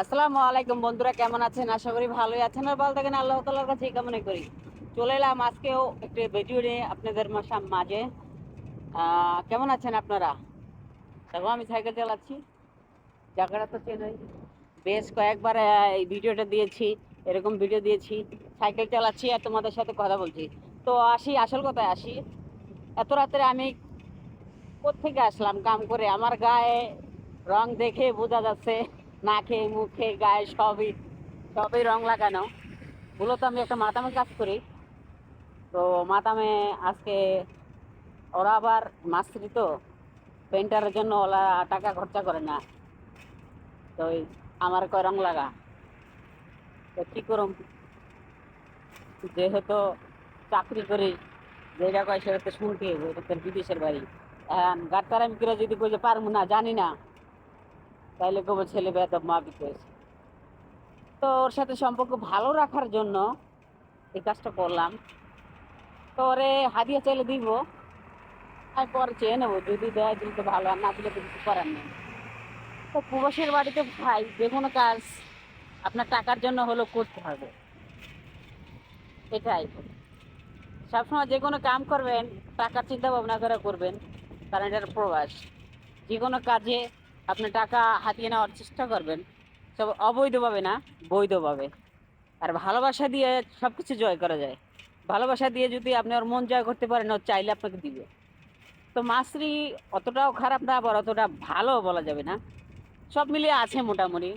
আসসালামু আলাইকুম বন্ধুরা, কেমন আছেন? আশা করি ভালোই আছেন। আর ভালো থাকেন আল্লাহ তালার কাছে কামনা করি। চলে এলাম আজকেও একটি ভিডিও নিয়ে আপনাদের মাঝে। কেমন আছেন আপনারা? দেখো, আমি সাইকেল চালাচ্ছি। জায়গাটা তো চেনই। বেশ কয়েকবার এই ভিডিওটা দিয়েছি, এরকম ভিডিও দিয়েছি সাইকেল চালাচ্ছি আর তোমাদের সাথে কথা বলছি। তো আসি, আসল কথায় আসি। এত রাত্রে আমি কোথেকে আসলাম? কাম করে আমার গায়ে রং দেখে বোঝা যাচ্ছে। নাকে মুখে গায়ে সবই সবই রং লাগানো। মূলত আমি একটা মাতামে কাজ করি। তো মাতামে আজকে ওরা আবার মাস্ত্রি তো পেন্টারের জন্য ওরা টাকা খরচা করে না। তো আমার কয় রং লাগা। তো কী করুম? যেহেতু চাকরি করি, যেটা কয় সেটা তো শুনতে হবে বিদেশের বাড়ি। এখন গাড়তার আমি করে যদি কই পারব না, জানি না। তাইলে কবে ছেলে বেদব মা বিকেশ তো ওর সাথে সম্পর্ক ভালো রাখার জন্য এই কাজটা করলাম। তো ওরে হাদিয়া চাইলে দিব আর পরে চেয়ে নেব, যদি দেয় দিলে তো ভালো, আর না দিলে তো কিছু করার নেই। তো প্রবাসের বাড়িতে ভাই, যে কোনো কাজ আপনার টাকার জন্য হলো করতে হবে। এটাই। সবসময় যে কোনো কাম করবেন, টাকার চিন্তা ভাবনা করে করবেন, কারণ এটার প্রবাস। যে কোনো কাজে আপনি টাকা হাতিয়ে নেওয়ার চেষ্টা করবেন। সব অবৈধভাবে না, বৈধভাবে। আর ভালোবাসা দিয়ে সব কিছু জয় করা যায়। ভালোবাসা দিয়ে যদি আপনি ওর মন জয় করতে পারেন, ও চাইলে আপনাকে দিবে। তো মাসরি অতটাও খারাপ না, আবার অতটা ভালো বলা যাবে না। সব মিলিয়ে আছে মোটামুটি।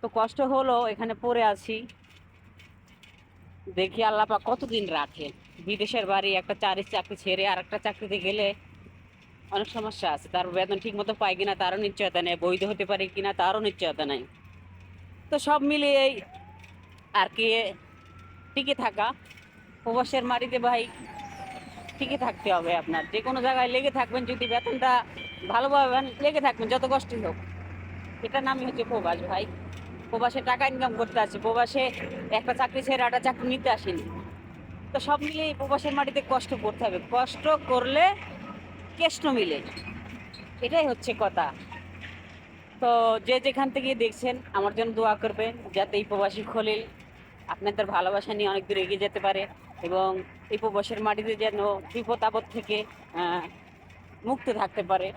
তো কষ্ট হলো, এখানে পড়ে আছি। দেখি আল্লাপা কতদিন রাখে। বিদেশের বাড়ি একটা চারি চাকরি ছেড়ে আর একটা চাকরিতে গেলে অনেক সমস্যা আছে। তার বেতন ঠিক মতো পাই কিনা তারও নিশ্চয়তা নেই, বৈধ হতে পারে কিনা তারও নিশ্চয়তা নেই। তো সব মিলিয়ে আর কি টিকে থাকা। প্রবাসের মাটিতে ভাই টিকে থাকতে হবে আপনার। যে কোনো জায়গায় লেগে থাকবেন, যদি বেতনটা ভালোভাবে লেগে থাকবেন, যত কষ্টই হোক। এটার নামই হচ্ছে প্রবাস ভাই। প্রবাসে টাকা ইনকাম করতে আসে, প্রবাসে একটা চাকরি ছেড়ে একটা চাকরি নিতে আসেনি। তো সব মিলিয়ে প্রবাসের মাটিতে কষ্ট করতে হবে। কষ্ট করলে কেষ্ট মিলে। এটাই হচ্ছে কথা। তো যে যেখান থেকে দেখছেন, আমার জন্য দোয়া করবেন, যাতে এই প্রবাসী খলিল আপনাদের ভালোবাসা নিয়ে অনেক দূর এগিয়ে যেতে পারে এবং এই প্রবাসের মাটিতে যেন বিপদ আপদ থেকে মুক্ত থাকতে পারে।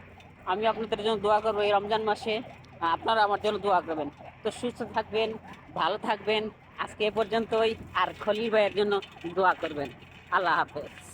আমি আপনাদের জন্য দোয়া করব এই রমজান মাসে। আপনারা আমার জন্য দোয়া করবেন। তো সুস্থ থাকবেন, ভালো থাকবেন। আজকে এ পর্যন্তই। আর খলিল ভাইয়ের জন্য দোয়া করবেন। আল্লাহ হাফেজ।